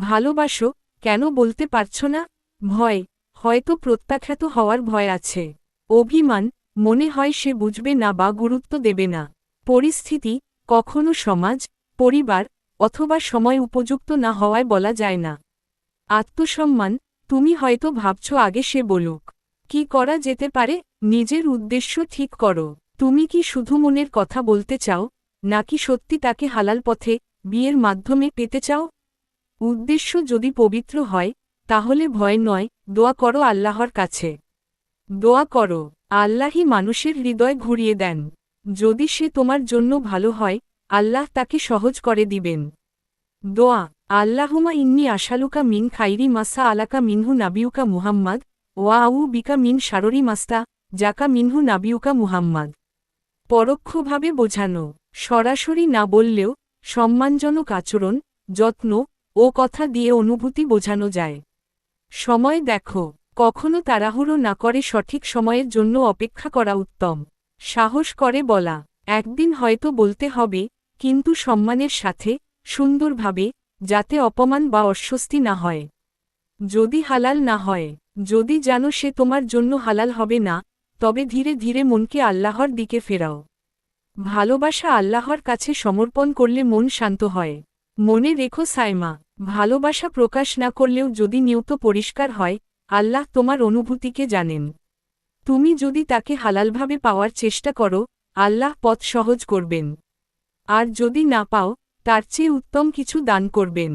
ভালোবাসো, কেন বলতে পারছ না? ভয়, হয়তো প্রত্যাখ্যাত হওয়ার ভয় আছে। অভিমান, মনে হয় সে বুঝবে না বা গুরুত্ব দেবে না। পরিস্থিতি, কখনো সমাজ, পরিবার, অথবা সময় উপযুক্ত না হওয়ায় বলা যায় না। আত্মসম্মান, তুমি হয়তো ভাবছ আগে সে বলুক। কি করা যেতে পারে? নিজের উদ্দেশ্য ঠিক করো। তুমি কি শুধু মনের কথা বলতে চাও? নাকি সত্যি তাকে হালাল পথে, বিয়ের মাধ্যমে পেতে চাও? উদ্দেশ্য যদি পবিত্র হয়, তাহলে ভয় নয়, দোয়া করো আল্লাহর কাছে। দোয়া করো, আল্লাহই মানুষের হৃদয় ঘুরিয়ে দেন। যদি সে তোমার জন্য ভালো হয়, আল্লাহ তাকে সহজ করে দিবেন। দোয়া আল্লাহুমা ইন্নি আশালুকা মিন খাইরি মাসা আলাকা মিনহু নাবিউকা মুহাম্মদ, ওয়া আউ বিকা মিন সাররি মাস্তা জাকা মিনহু নাবিউকা মুহাম্মদ। পরোক্ষভাবে বোঝানো, সরাসরি না বললেও সম্মানজনক আচরণ, যত্ন ও কথা দিয়ে অনুভূতি বোঝানো যায়। সময় দেখো, কখনো তাড়াহুড়ো না করে সঠিক সময়ের জন্য অপেক্ষা করা উত্তম। সাহস করে বলা, একদিন হয়তো বলতে হবে, কিন্তু সম্মানের সাথে, সুন্দরভাবে, যাতে অপমান বা অস্বস্তি না হয়। যদি হালাল না হয়, যদি জানো সে তোমার জন্য হালাল হবে না, তবে ধীরে ধীরে মনকে আল্লাহর দিকে ফেরাও। ভালোবাসা আল্লাহর কাছে সমর্পণ করলে মন শান্ত হয়। মনে রেখো সাইমা ভালোবাসা প্রকাশ না করলেও যদি নিয়ত পরিষ্কার হয়, আল্লাহ তোমার অনুভূতিকে জানেন। তুমি যদি তাকে হালালভাবে পাওয়ার চেষ্টা করো, আল্লাহ পথ সহজ করবেন। আর যদি না পাও, তার চেয়ে উত্তম কিছু দান করবেন।